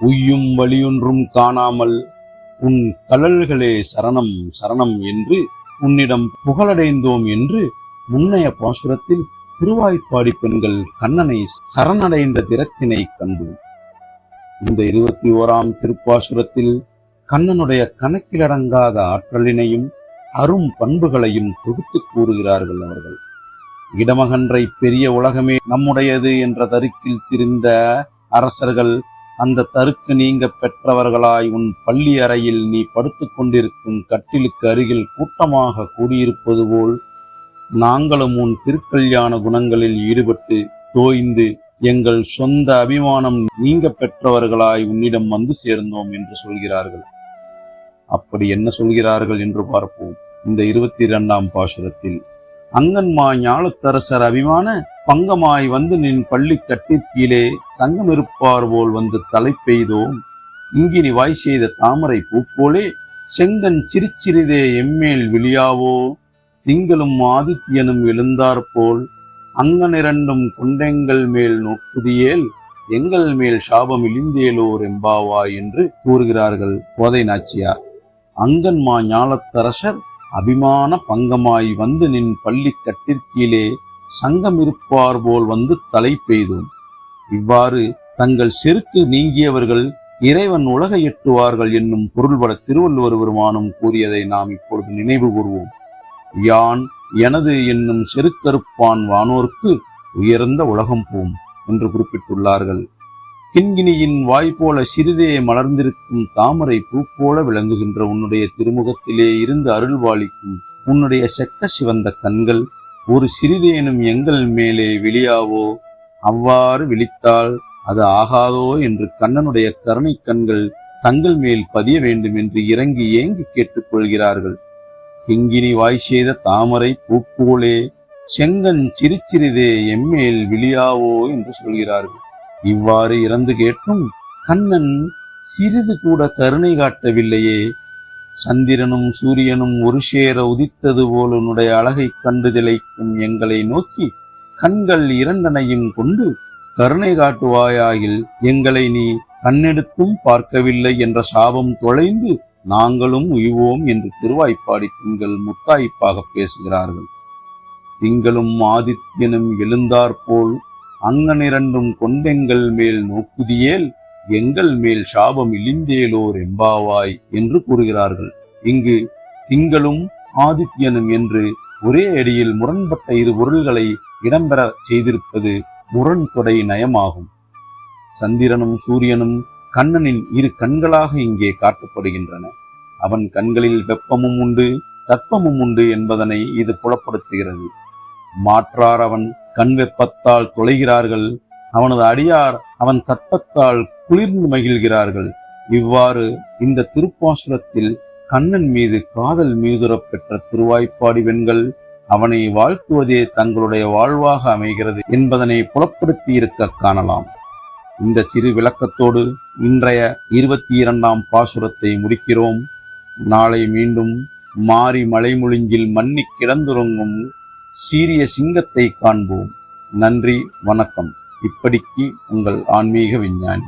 உய்யும் வழியொன்றும் காணாமல் உன் கழல்களே சரணம் சரணம் என்று உன்னிடம் புகழடைந்தோம் என்று முன்னைய பாசுரத்தில் திருவாய்ப்பாடி பெண்கள் கண்ணனை சரணடைந்த திறத்தினை கண்டோம் இந்த இருபத்தி ஓராம் திருப்பாசுரத்தில் கண்ணனுடைய கணக்கிலடங்காத ஆற்றலினையும் அரும் பண்புகளையும் தொகுத்து கூறுகிறார்கள் அவர்கள். இடமகன்றை பெரிய உலகமே நம்முடையது என்ற தருக்கில் திரிந்த அரசர்கள் அந்த தருக்கு நீங்க பெற்றவர்களாய் உன் பள்ளி அறையில் நீ படுத்துக் கொண்டிருக்கும் கட்டிலுக்கு அருகில் கூட்டமாக கூடியிருப்பது போல் நாங்களும் உன் திருக்கல்யாண குணங்களில் ஈடுபட்டு தோய்ந்து எங்கள் சொந்த அபிமானம் நீங்க பெற்றவர்களாய் உன்னிடம் வந்து சேர்ந்தோம் என்று சொல்கிறார்கள். அப்படி என்ன சொல்கிறார்கள் என்று பார்ப்போம். இந்த இருபத்தி இரண்டாம் பாசுரத்தில் அங்கன்மா ஞாலத்தரசர் அபிமான பங்கமாய் வந்து நின் பள்ளி கட்டிற்கீழே சங்கம் இருப்பார் போல் வந்து தலை பெய்தோம். இங்கினி வாய் செய்த தாமரை பூப்போலே செங்கன் சிரிச்சிறிதே எம்மேல் விழியாவோ. திங்களும் ஆதித்யனும் எழுந்தாற்போல் அங்கனிரண்டும் கொண்டெங்கள் மேல் நோக்குதியேல் எங்கள் மேல் சாபம் இழிந்தேலோர் எம்பாவா என்று கூறுகிறார்கள் கோதை நாச்சியார். அங்கன்மா ஞாலத்தரசர் அபிமான பங்கமாய் வந்து நின் பள்ளி கட்டிற்கீழே சங்கம் இருப்பார் போல் வந்து தலை பெய்தோம். இவ்வாறு தங்கள் செருக்கு நீங்கியவர்கள் இறைவன் உலகை எட்டுவார்கள் என்னும் பொருள்பட திருவள்ளுவர் பெருமானும் கூறியதை நாம் இப்பொழுது நினைவு கூறுவோம் யான் எனது என்னும் செருக்கறுப்பான் வானோர்க்கு உயர்ந்த உலகம் போம் என்று குறிப்பிட்டுள்ளார்கள். கிண்கிணியின் வாய் போல சிறிதே மலர்ந்திருக்கும் தாமரை பூ போல விளங்குகின்ற உன்னுடைய திருமுகத்திலே இருந்து அருள்வாளிக்கும் உன்னுடைய செக்க சிவந்த கண்கள் ஒரு சிறிதேனும் எங்கள் மேலே விழியாவோ? அவ்வாறு விழித்தால் அது ஆகாதோ? என்று கண்ணனுடைய கருணை கண்கள் தங்கள் மேல் பதிய வேண்டும் என்று இறங்கி ஏங்கி கேட்டுக்கொள்கிறார்கள் கிங்கினி வாய் செய்த தாமரை பூப்போலே செங்கன் சிரிச்சிறிதே எம்மேல் விழியாவோ? என்று சொல்கிறார்கள். இவ்வாறு இறந்து கேட்டும் கண்ணன் சிறிது கூட கருணை காட்டவில்லையே. சந்திரனும் சூரியனும் ஒரு சேர உதித்தது போல் உன்னுடைய அழகைக் கண்டு திளைக்கும் எங்களை நோக்கி கண்கள் இரண்டனையும் கொண்டு கருணை காட்டுவாயாகில் எங்களை நீ கண்ணெடுத்தும் பார்க்கவில்லை என்ற சாபம் தொலைந்து நாங்களும் உய்வோம் என்று திருவாய்ப்பாடி திங்கள் முத்தாய்ப்பாக பேசுகிறார்கள். திங்களும் ஆதித்யனும் எழுந்தாற்போல் அங்கனிரண்டும் கொண்டெங்கள் மேல் நோக்குதியேல் எங்கள் மேல் சாபம் இழிந்தேலோர் எம்பாவாய் என்று கூறுகிறார்கள். இங்கு திங்களும் ஆதித்யனும் என்று ஒரே அடியில் முரண்பட்ட இரு பொருள்களை இடம்பெற செய்திருப்பது முரண் தொடை நயமாகும். சந்திரனும் சூரியனும் கண்ணனின் இரு கண்களாக இங்கே காட்டப்படுகின்றன. அவன் கண்களில் வெப்பமும் உண்டு தற்பமும் உண்டு என்பதனை இது புலப்படுத்துகிறது. மாற்றார் அவன் கண் வெப்பத்தால் தொலைகிறார்கள். அவனது அடியார் அவன் தட்பத்தால் குளிர்ந்து மகிழ்கிறார்கள். இவ்வாறு இந்த திருப்பாசுரத்தில் கண்ணன் மீது காதல் மீதுரப் பெற்ற திருவாய்ப்பாடி பெண்கள் அவனை வாழ்த்துவதே தங்களுடைய வாழ்வாக அமைகிறது என்பதனை புலப்படுத்தி இருக்க காணலாம். இந்த சிறு விளக்கத்தோடு இன்றைய இருபத்தி இரண்டாம் பாசுரத்தை முடிக்கிறோம். நாளை மீண்டும் மாறி மலைமுழிஞ்சில் மன்னி கிடந்துறங்கும் சீரிய சிங்கத்தை காண்போம். நன்றி வணக்கம். இப்படிக்கு உங்கள் ஆன்மீக விஞ்ஞானி.